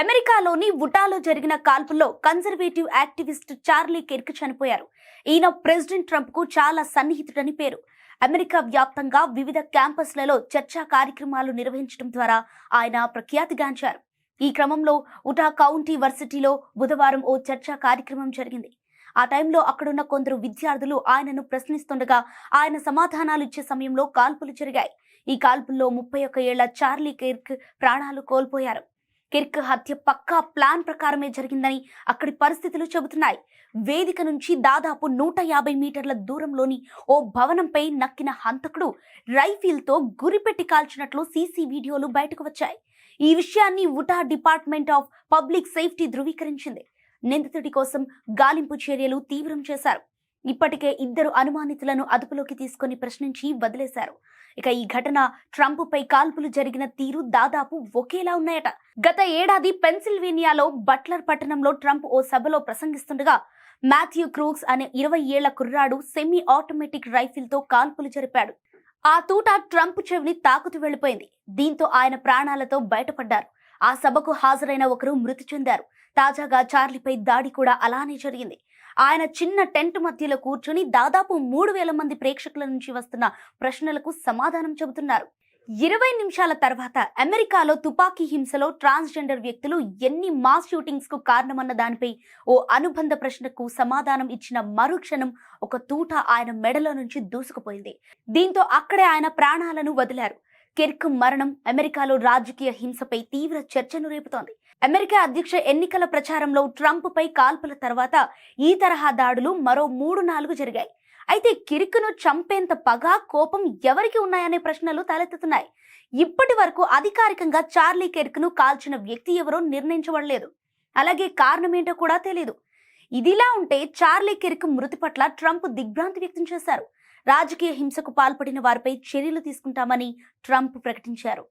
అమెరికాలోని ఉటాలో జరిగిన కాల్పుల్లో కన్జర్వేటివ్ యాక్టివిస్ట్ చార్లీ కిర్క్ చనిపోయారు. ఈయన ప్రెసిడెంట్ ట్రంప్కు చాలా సన్నిహితుడని పేరు. అమెరికా వ్యాప్తంగా వివిధ క్యాంపస్లలో చర్చా కార్యక్రమాలు నిర్వహించడం ద్వారా ఆయన ప్రఖ్యాతిగాంచారు ఈ క్రమంలో ఉటా కౌంటీ వర్సిటీలో బుధవారం ఓ చర్చా కార్యక్రమం జరిగింది. ఆ టైంలో అక్కడున్న కొందరు విద్యార్థులు ఆయనను ప్రశ్నిస్తుండగా ఆయన సమాధానాలు ఇచ్చే సమయంలో కాల్పులు జరిగాయి. ఈ కాల్పుల్లో ముప్పై ఒక్క ఏళ్ళ చార్లీ కిర్క్ ప్రాణాలు కోల్పోయారు. కిర్క్ హత్య పక్కా ప్లాన్ ప్రకారమే జరిగిందని అక్కడి పరిస్థితులు చెబుతున్నాయి. వేదిక నుంచి దాదాపు నూట యాభై మీటర్ల దూరంలోని ఓ భవనంపై నక్కిన హంతకుడు రైఫిల్తో గురిపెట్టి కాల్చినట్లు సీసీ వీడియోలు బయటకు వచ్చాయి. ఈ విషయాన్ని Utah department of public safety ధృవీకరించింది. నిందితుడి కోసం గాలింపు చర్యలు తీవ్రం చేశారు. ఇప్పటికే ఇద్దరు అనుమానితులను అదుపులోకి తీసుకొని ప్రశ్నించి వదిలేశారు. ఇక ఈ ఘటన ట్రంప్ పై కాల్పులు జరిగిన తీరు దాదాపు ఒకేలా ఉన్నాయట. గత ఏడాది పెన్సిల్వేనియాలో బట్లర్ పట్టణంలో ట్రంప్ ఓ సభలో ప్రసంగిస్తుండగా మాథ్యూ క్రూక్స్ అనే ఇరవై ఏళ్ళ కుర్రాడు సెమీ ఆటోమేటిక్ రైఫిల్తో కాల్పులు జరిపాడు. ఆ తూట ట్రంప్ చెవిని తాకుతూ వెళ్ళిపోయింది దీంతో ఆయన ప్రాణాలతో బయటపడ్డారు. ఆ సభకు హాజరైన ఒకరు మృతి చెందారు. తాజాగా చార్లీపై దాడి కూడా అలానే జరిగింది. ఆయన చిన్న టెంట్ మధ్యలో కూర్చొని దాదాపు మూడు వేల మంది ప్రేక్షకుల నుంచి వస్తున్న ప్రశ్నలకు సమాధానం చెబుతున్నారు. ఇరవై నిమిషాల తర్వాత అమెరికాలో తుపాకీ హింసలో ట్రాన్స్జెండర్ వ్యక్తులు ఎన్ని మాస్ షూటింగ్స్కు కారణమన్న దానిపై ఓ అనుబంధ ప్రశ్నకు సమాధానం ఇచ్చిన మరుక్షణం ఒక తూట ఆయన మెడలో నుంచి దూసుకుపోయింది. దీంతో అక్కడే ఆయన ప్రాణాలను వదిలారు. కిర్క్ మరణం అమెరికాలో రాజకీయ హింసపై తీవ్ర చర్చను రేపుతోంది. అమెరికా అధ్యక్ష ఎన్నికల ప్రచారంలో ట్రంప్ పై కాల్పుల తర్వాత ఈ తరహా దాడులు మరో మూడు నాలుగు జరిగాయి. అయితే కిరిక్ను చంపేంత పగ కోపం ఎవరికి ఉన్నాయనే ప్రశ్నలు తలెత్తుతున్నాయి. ఇప్పటి వరకు అధికారికంగా చార్లీ కెర్క్ను కాల్చిన వ్యక్తి ఎవరో నిర్ణయించబడలేదు. అలాగే కారణమేంటో కూడా తెలియదు ఇదిలా ఉంటే చార్లీ కిర్క్ మృతి పట్ల ట్రంప్ దిగ్భ్రాంతి వ్యక్తం చేశారు. రాజకీయ హింసకు పాల్పడిన వారిపై చర్యలు తీసుకుంటామని ట్రంప్ ప్రకటించారు.